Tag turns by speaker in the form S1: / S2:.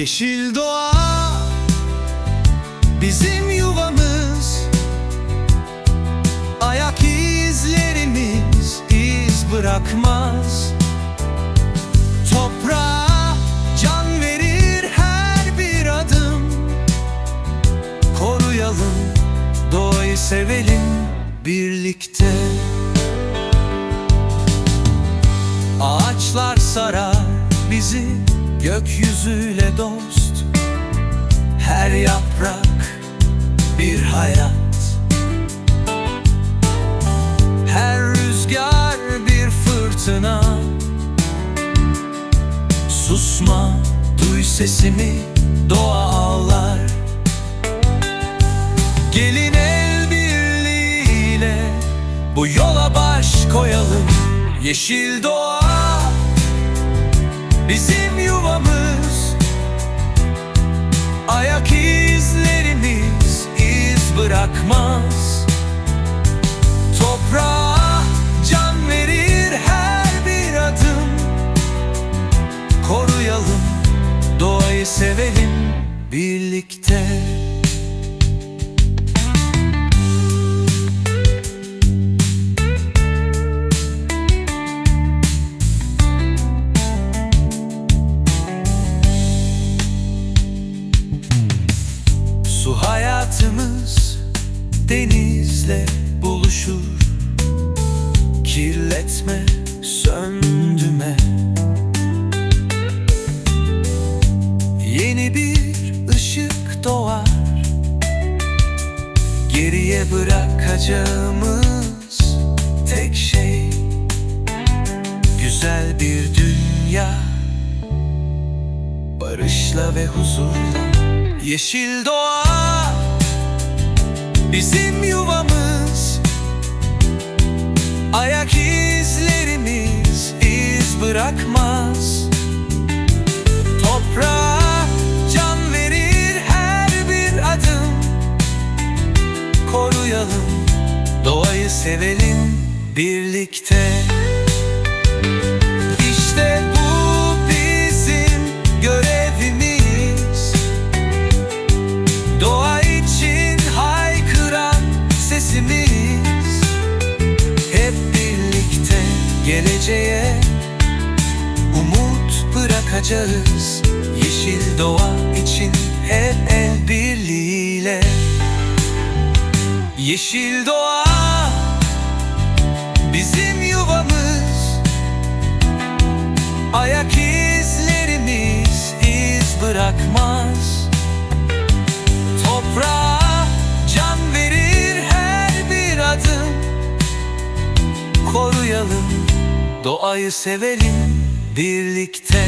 S1: Yeşil doğa bizim yuvamız. Ayak izlerimiz iz bırakmaz. Toprağa can verir her bir adım. Koruyalım doğayı sevelim birlikte. Ağaçlar sarar bizi gökyüzüyle dost Her yaprak bir hayat. Her rüzgar bir fırtına. Susma, duy sesimi, doğa ağlar. Gelin el birliğiyle bu yola baş koyalım. Yeşil doğa bizim yuvamız bırakmaz. Toprağa can verir her bir adım. Koruyalım, doğayı sevelim birlikte. Su hayatımız denizle buluşur. Kirletme, söndüme Yeni bir ışık doğar. Geriye bırakacağımız tek şey Güzel bir dünya. Barışla ve huzurla Yeşil doğa Bizim yuvamız. Ayak izlerimiz iz bırakmaz. Toprağa can verir her bir adım. Koruyalım, doğayı sevelim birlikte geleceğe umut bırakacağız Yeşil doğa için hep el birliğiyle. Yeşil doğa bizim yuvamız. Ayak izlerimiz iz bırakmaz. Toprağa can verir her bir adım. Koruyalım, doğayı sevelim birlikte